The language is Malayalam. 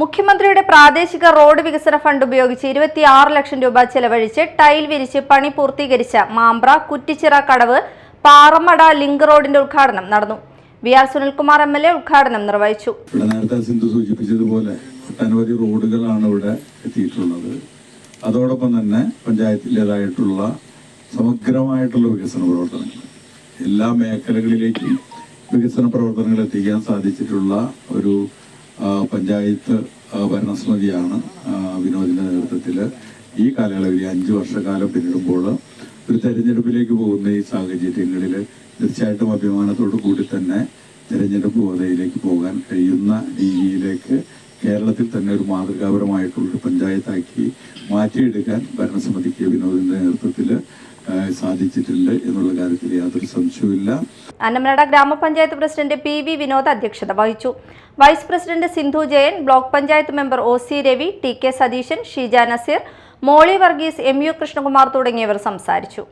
മുഖ്യമന്ത്രിയുടെ പ്രാദേശിക റോഡ് വികസന ഫണ്ട് ഉപയോഗിച്ച് ഇരുപത്തിയാറ് ലക്ഷം രൂപ ചെലവഴിച്ച് ടൈൽ വിരിച്ച് പണി പൂർത്തീകരിച്ച മാമ്പ്ര കുറ്റിച്ചിറ കടവ് പാറമട ലിങ്ക് റോഡിന്റെ ഉദ്ഘാടനം നടന്നു. V R Sunilkumar M L A ഉദ്ഘാടനം നിർവഹിച്ചു. നേരത്തെ സിന്ധു സൂചിപ്പിച്ചതുപോലെ ഒട്ടനവധി റോഡുകളാണ് ഇവിടെ എത്തിയിട്ടുള്ളത്. അതോടൊപ്പം തന്നെ സമഗ്രമായിട്ടുള്ള വികസന പ്രവർത്തനങ്ങൾ. എല്ലാ മേഖലകളിലേക്കും വികസന പ്രവർത്തനങ്ങൾ എത്തിക്കാൻ സാധിച്ചിട്ടുള്ള ഒരു പഞ്ചായത്ത് ഭരണസമിതിയാണ് വിനോദിന്റെ നേതൃത്വത്തിൽ ഈ കാലയളവിൽ അഞ്ച് വർഷക്കാലം പിന്നിടുമ്പോൾ ഒരു തെരഞ്ഞെടുപ്പിലേക്ക് പോകുന്ന ഈ സാഹചര്യങ്ങളിൽ തീർച്ചയായിട്ടും അഭിമാനത്തോടു കൂടി തന്നെ തെരഞ്ഞെടുപ്പ് ഗോതയിലേക്ക് പോകാൻ കഴിയുന്ന രീതിയിലേക്ക് കേരളത്തിൽ തന്നെ ഒരു മാതൃകാപരമായിട്ടുള്ളൊരു പഞ്ചായത്താക്കി മാറ്റിയെടുക്കാൻ ഭരണസമിതിക്ക് വിനോദിന്റെ നേതൃത്വത്തിൽ സാധിച്ചിട്ടുണ്ട് എന്നുള്ള കാര്യത്തിൽ യാതൊരു സംശയവുമില്ല. അന്നമനട ഗ്രാമപഞ്ചായത്ത് പ്രസിഡന്റ് പി വി വിനോദ് അധ്യക്ഷത വഹിച്ചു. Vice president Sindhu Jayan block panchayat member O C Ravi T K Satheesan Sheeja Naseer Molly Varghese M U Krishnakumar തുടങ്ങിയവർ സംസാരിച്ചു.